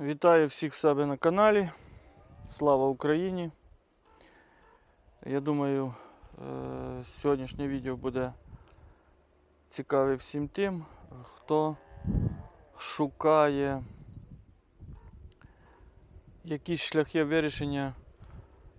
Вітаю всіх в себе на каналі. Слава Україні! Я думаю, е, сьогоднішнє відео буде цікаве всім тим, хто шукає якісь шляхи вирішення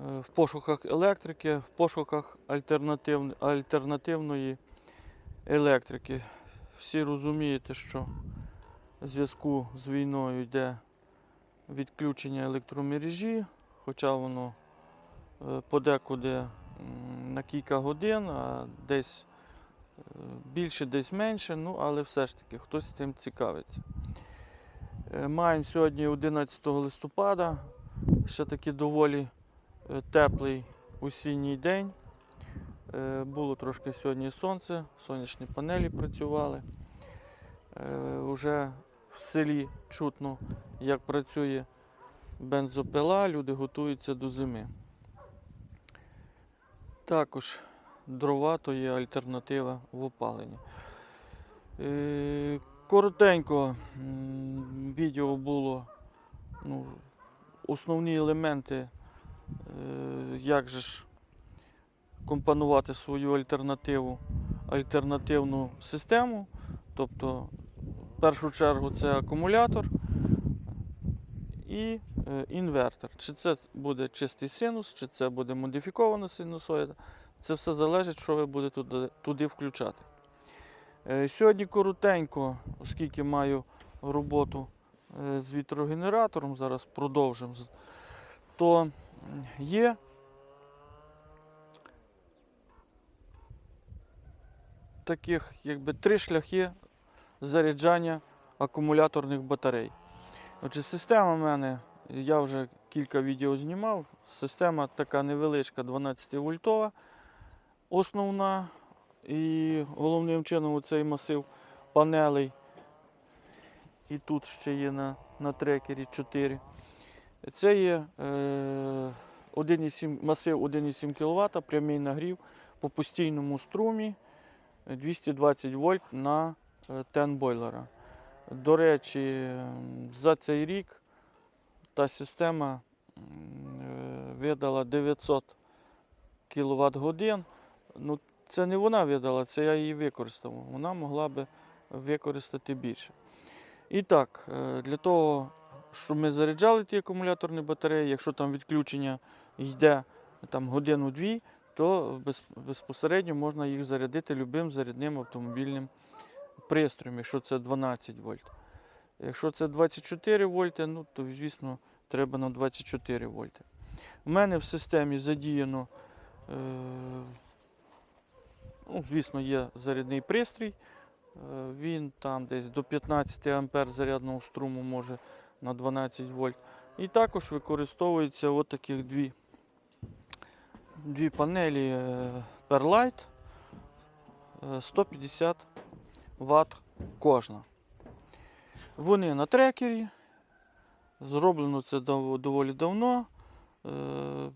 е, в пошуках електрики, в пошуках альтернатив, альтернативної електрики. Всі розумієте, що в зв'язку з війною йде відключення електромережі, хоча воно е, подекуди на кілька годин, а десь е, більше, десь менше, ну але все ж таки хтось тим цікавиться. Е, Маємо сьогодні 11 листопада, ще таки доволі теплий осінній день. Було трошки сьогодні сонце, сонячні панелі працювали. Уже в селі чутно, як працює бензопила, люди готуються до зими. Також дрова то є альтернатива в опаленні. Е, Коротенько відео було ну, основні елементи, е, як же ж компонувати свою альтернативу, альтернативну систему. Тобто в першу чергу це акумулятор і е, інвертор. Чи це буде чистий синус, чи це буде модифікована синусоїда. Це все залежить, що ви будете туди, туди включати. Е, Сьогодні коротенько, оскільки маю роботу е, з вітрогенератором, зараз продовжимо, то є таких якби три шляхи заряджання акумуляторних батарей. Отже, система в мене, я вже кілька відео знімав. Система така невеличка, 12 вольтова, основна. І головним чином цей масив панелей. І тут ще є на, на трекері 4. Це є е, 1,7, масив 1,7 кВт, прямий нагрів по постійному струмі 220 вольт на е, тен бойлера. До речі, за цей рік та система е, видала 900 кВт годин. Ну, це не вона видала, це я її використав. Вона могла би використати більше. І так, е, для того, щоб ми заряджали ті акумуляторні батареї, якщо там відключення йде там, годину-дві, то безпосередньо можна їх зарядити любим зарядним автомобільним пристроєм, якщо це 12 вольт. Якщо це 24 вольти, ну, то звісно треба на 24 вольти. У мене в системі задіяно, е, ну, звісно, є зарядний пристрій. Е, Він там десь до 15 ампер зарядного струму може на 12 вольт. І також використовуються от дві, дві панелі е, Perlite е, 150 Вт кожна. Вони на трекері. Зроблено це дов- доволі давно. Е,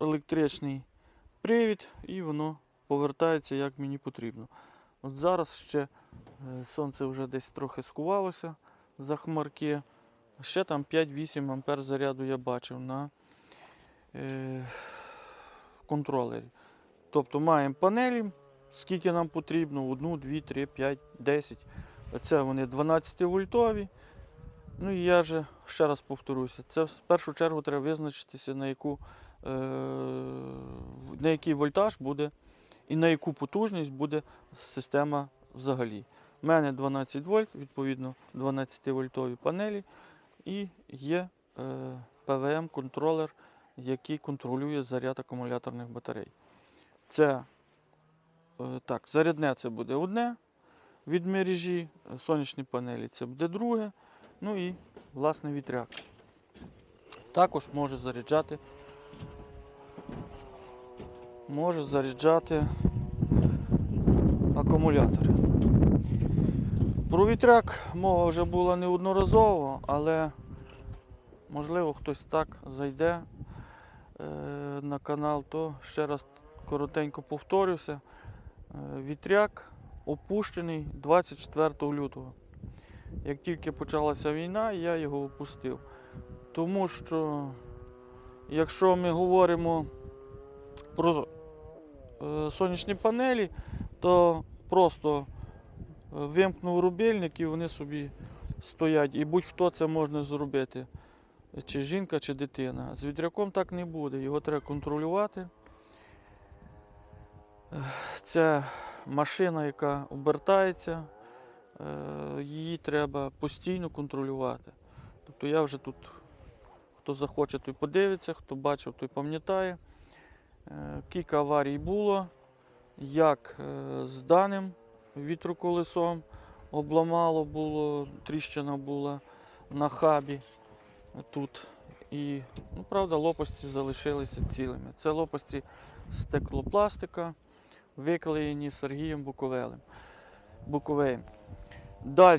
Електричний привід, і воно повертається як мені потрібно. От зараз ще е, сонце вже десь трохи скувалося за хмарки. Ще там 5-8 ампер заряду я бачив на е, контролері. Тобто маємо панелі, скільки нам потрібно, 1, 2, 3, 5, 10. Оце вони 12 вольтові. Ну і я же ще раз повторюся, це в першу чергу треба визначитися, на, яку, е, на який вольтаж буде і на яку потужність буде система взагалі. У мене 12 вольт, відповідно 12 вольтові панелі, і є е, ПВМ-контролер, який контролює заряд акумуляторних батарей. Це так, зарядне це буде одне від мережі, е, сонячні панелі це буде друге. Ну і власне вітряк. Також може заряджати. Може заряджати акумулятори. Про вітряк мова вже була неодноразово, але можливо хтось так зайде е, на канал, то ще раз коротенько повторюся. Е, вітряк опущений 24 лютого. Як тільки почалася війна, я його опустив. Тому що, якщо ми говоримо про е, сонячні панелі, то просто е, вимкнув рубільник і вони собі стоять. І будь-хто це може зробити. Чи жінка, чи дитина. З вітряком так не буде. Його треба контролювати. Це машина, яка обертається, е, її треба постійно контролювати. Тобто я вже тут, хто захоче, той подивиться, хто бачив, той пам'ятає. Е, Кілька аварій було, як е, з даним вітроколесом обламало було, тріщина була на хабі тут. І, ну, правда, лопасті залишилися цілими. Це лопасті стеклопластика, виклеєні Сергієм Буковелем. Буковеєм. Далі.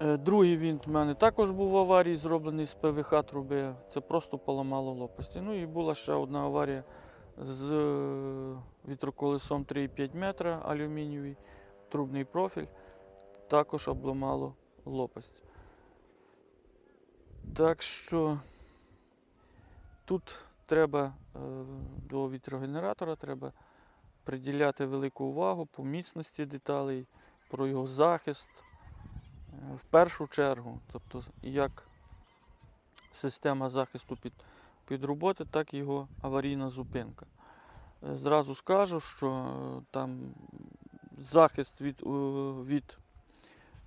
Другий вінт в мене також був в аварії, зроблений з ПВХ труби. Це просто поламало лопасті. Ну і була ще одна аварія з е, вітроколесом 3,5 метра алюмінієвий, трубний профіль. Також обламало лопасть. Так що тут треба е, до вітрогенератора треба приділяти велику увагу по міцності деталей, про його захист. Е, В першу чергу, тобто як система захисту під, під роботи, так і його аварійна зупинка. Е, Зразу скажу, що е, там захист від, від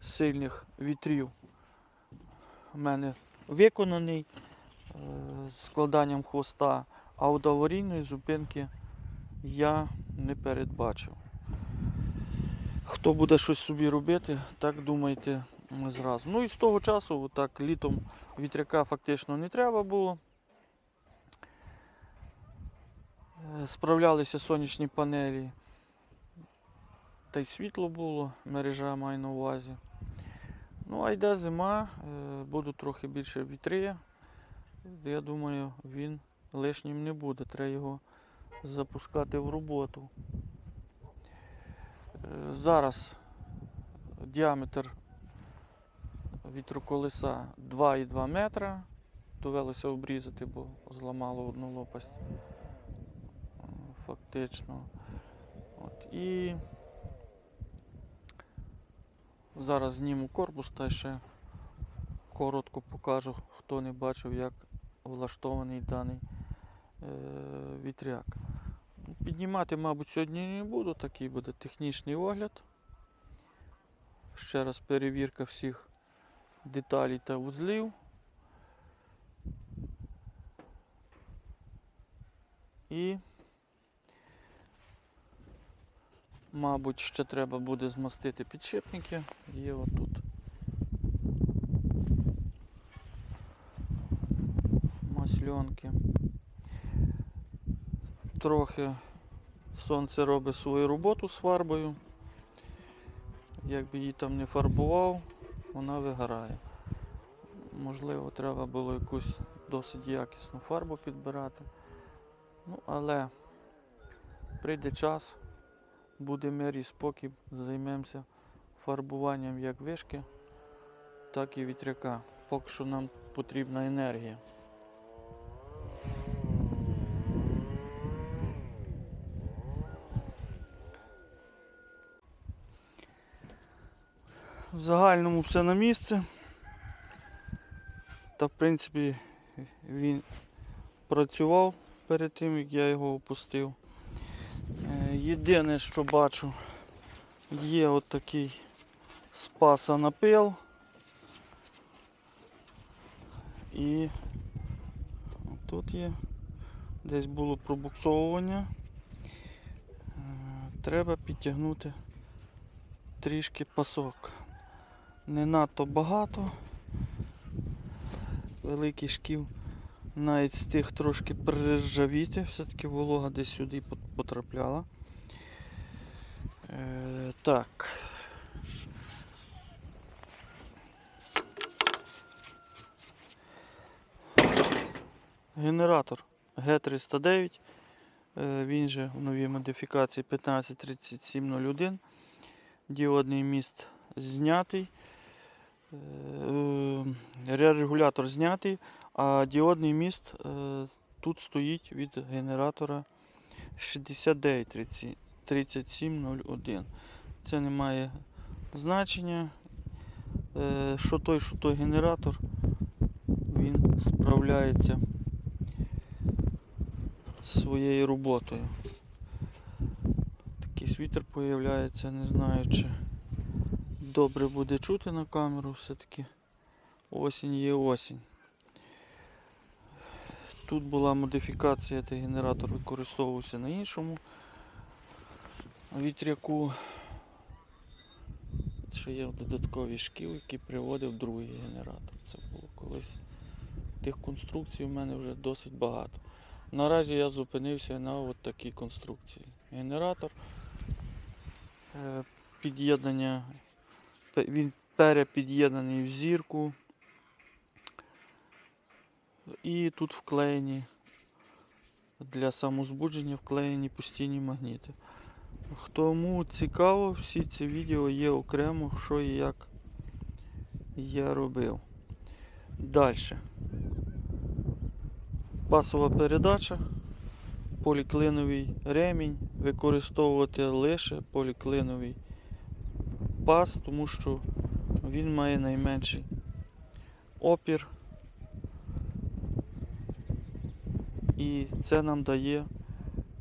сильних вітрів у мене виконаний складанням хвоста, а от аварійної зупинки я не передбачив. Хто буде щось собі робити, так думайте зразу. Ну і з того часу, так, літом вітряка фактично не треба було. Е, Справлялися сонячні панелі. Та й світло було, мережа маю на увазі. Ну, а йде зима, е, будуть трохи більше вітри. Я думаю, він лишнім не буде. Треба його запускати в роботу. Е, Зараз діаметр вітроколеса 2,2 метра. Довелося обрізати, бо зламало одну лопасть. Е, Фактично. От, і зараз зніму корпус та ще коротко покажу, хто не бачив, як влаштований даний вітряк. Піднімати, мабуть, сьогодні не буду, такий буде технічний огляд. Ще раз перевірка всіх деталей та вузлів. І, мабуть, ще треба буде змастити підшипники. Є отут. Масльонки. Трохи сонце робить свою роботу з фарбою. Якби її там не фарбував, вона вигорає. Можливо, треба було якусь досить якісну фарбу підбирати. Ну, але прийде час, буде мир і спокій, займемося фарбуванням як вишки, так і вітряка. Поки що нам потрібна енергія. В загальному все на місце. Та в принципі він працював перед тим, як я його опустив. Е, Єдине, що бачу, є отакий спаса напил. І тут є, десь було пробуксовування. Е, Треба підтягнути трішки пасок. Не надто багато. Великий шків навіть стиг трошки приржавіти, все-таки волога десь сюди потрапляла. Е, так. Генератор Г309. Е, він же у новій модифікації 153701. Діодний міст знятий. Е, Регулятор знятий, а діодний міст е, тут стоїть від генератора 693701. Це не має значення. Е, Що той, що той генератор, він справляється своєю роботою. Такий світер появляється, не знаю чи добре буде чути на камеру, все-таки осінь є осінь. Тут була модифікація, цей генератор використовувався на іншому вітряку. Ще є додатковий шкіл, який приводив другий генератор. Це було колись. Тих конструкцій у мене вже досить багато. Наразі я зупинився на от такій конструкції. Генератор, е, під'єднання, він перепід'єднаний в зірку. І тут вклеєні для самозбудження вклеєні постійні магніти. Кому цікаво, всі ці відео є окремо, що і як я робив. Далі. Пасова передача, поліклиновий ремінь, використовувати лише поліклиновий пас, тому що він має найменший опір. І це нам дає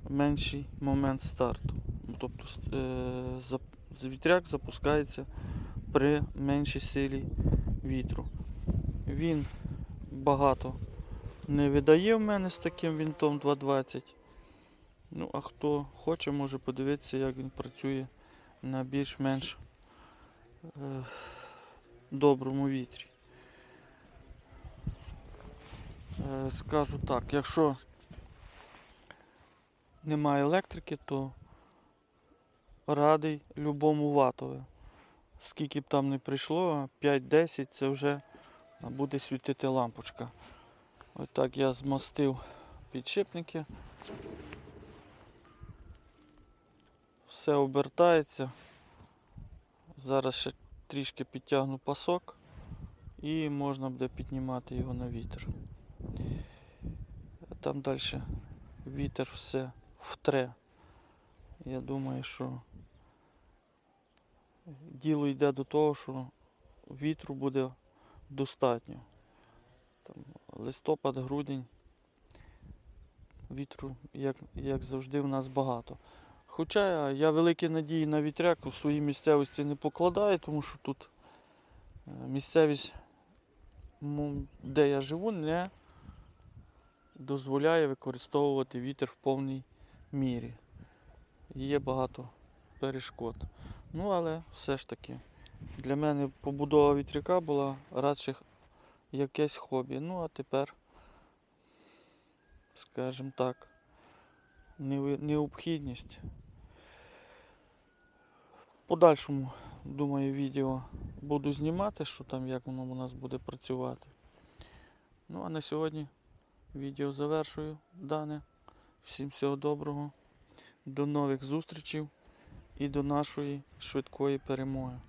менший момент старту. Ну, Тобто е, вітряк запускається при меншій силі вітру. Він багато не видає в мене з таким вінтом 220. Ну, а хто хоче, може подивитися, як він працює на більш-менш доброму вітрі. Е, скажу так, якщо немає електрики, то радий любому ватові. Скільки б там не прийшло, 5-10 це вже буде світити лампочка. Ось так я змастив підшипники. Все обертається. Зараз ще трішки підтягну пасок і можна буде піднімати його на вітер. Там далі вітер все втре. Я думаю, що діло йде до того, що вітру буде достатньо. Там, листопад, грудень. Вітру, як, як завжди, в нас багато. Хоча я великі надії на вітряк у своїй місцевості не покладаю, тому що тут е, місцевість, де я живу, не дозволяє використовувати вітер в повній мірі. Є багато перешкод. Ну, але все ж таки, для мене побудова вітряка була радше якесь хобі. Ну, а тепер, скажімо так, необхідність. Подальшому, думаю, відео буду знімати, що там, як воно у нас буде працювати. Ну, а на сьогодні відео завершую дане. Всім всього доброго. До нових зустрічей і до нашої швидкої перемоги.